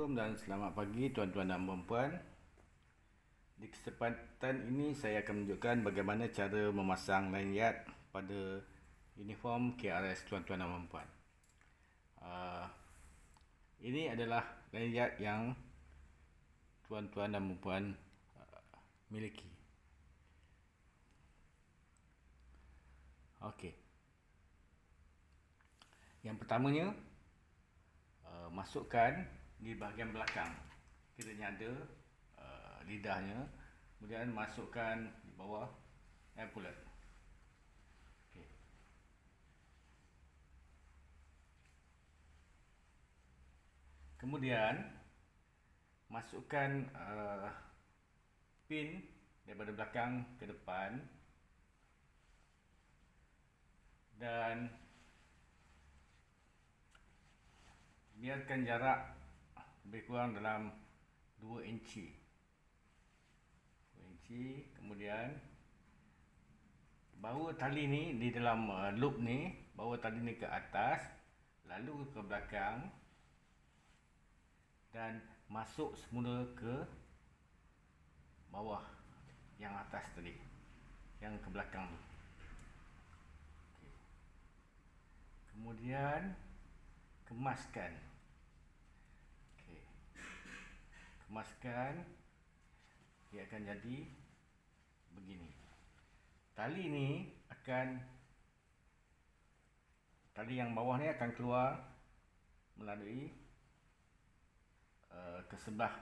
Assalamualaikum dan selamat pagi tuan-tuan dan puan-puan. Di kesempatan ini saya akan menunjukkan bagaimana cara memasang lanyard pada uniform KRS tuan-tuan dan puan-puan. Uh, ini adalah lanyard yang tuan-tuan dan puan-puan uh, miliki. Okey. Yang pertamanya uh, masukkan di bahagian belakang. Kiranya ada uh, lidahnya. Kemudian masukkan di bawah ampoulet. Okay. Kemudian masukkan uh, pin daripada belakang ke depan dan biarkan jarak lebih kurang dalam 2 inci. 2 inci kemudian bawa tali ni di dalam uh, loop ni bawa tali ni ke atas lalu ke belakang dan masuk semula ke bawah yang atas tadi yang ke belakang tu kemudian kemaskan kemaskan dia akan jadi begini. Tali ni akan tali yang bawah ni akan keluar melalui uh, ke sebelah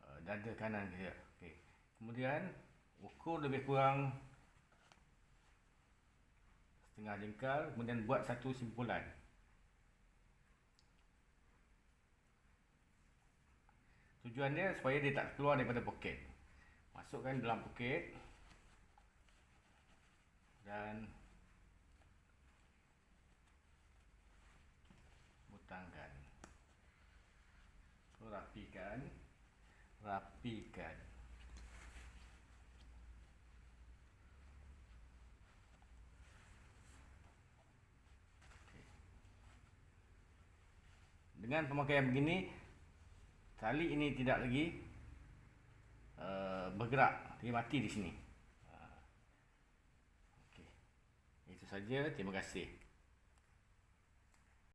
uh, dada kanan dia. Okay. kemudian ukur lebih kurang setengah jengkal kemudian buat satu simpulan Tujuan dia supaya dia tak keluar daripada poket. Masukkan dalam poket. Dan butangkan. So, rapikan. Rapikan. Dengan pemakaian begini, tali ini tidak lagi uh, bergerak dia mati di sini. Uh, okay. itu saja. Terima kasih